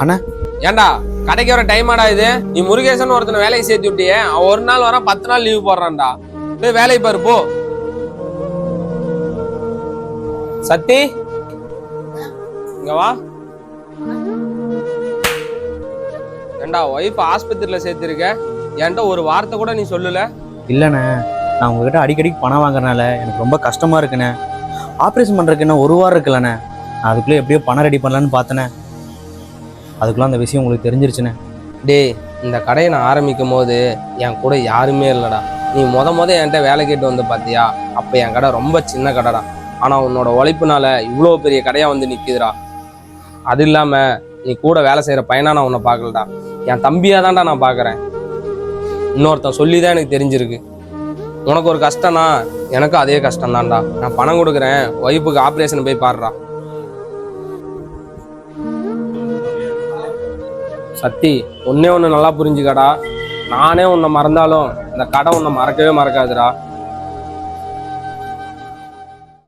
அண்ணா. ஏன்டா கடைக்கு வர டைம் ஆடா இது? நீ முருகேசன் ஒருத்தனை வேலைக்கு சேர்த்து விட்டியே. அவன் ஒரு நாள் வரான் பத்து நாள் லீவ் போடுறான்டா. போய் வேலையை பாரு போ. சத்தி இங்க வா. ஏண்டா ஒய்ஃப் ஆஸ்பத்திரியில சேர்த்திருக்க? என்கிட்ட ஒரு வார்த்தை கூட நீ சொல்லல? இல்லைண்ணே நான் உங்ககிட்ட அடிக்கடி பணம் வாங்குறனால எனக்கு ரொம்ப கஷ்டமா இருக்குண்ணே. ஆப்ரேஷன் பண்றதுக்கு என்ன ஒரு வாரம் இருக்குல்லண்ணே. நான் அதுக்குள்ளே எப்படியோ பணம் ரெடி பண்ணலான்னு பார்த்தேனே அதுக்குலாம் அந்த விஷயம் உங்களுக்கு தெரிஞ்சிருச்சுண்ணே டேய் இந்த கடையை நான் ஆரம்பிக்கும் போது என் கூட யாருமே இல்லைடா. நீ மொத மொதல் என்கிட்ட வேலை கேட்டு வந்து பார்த்தியா அப்போ என் கடை ரொம்ப சின்ன கடைடா. ஆனால் உன்னோட உழைப்புனால இவ்வளோ பெரிய கடையாக வந்து நிற்குதுடா அது இல்லாமல் நீ கூட வேலை செய்கிற பையனாக நான் உன்னை பார்க்கலடா. என் தம்பியாக தான்டா நான் பார்க்குறேன். இன்னொருத்தன் சொல்லி தான் எனக்கு தெரிஞ்சிருக்கு. உனக்கு ஒரு கஷ்டம்னா எனக்கும் அதே கஷ்டம் தான்டா நான் பணம் கொடுக்குறேன் ஒய்ஃபுக்கு ஆப்ரேஷன் போய் பாடுறா சத்தி ஒன்னே ஒன்று நல்லா புரிஞ்சுக்கடா. நானே உன்னை மறந்தாலும் இந்த கடை உன்னை மறக்கவே மறக்காதுடா.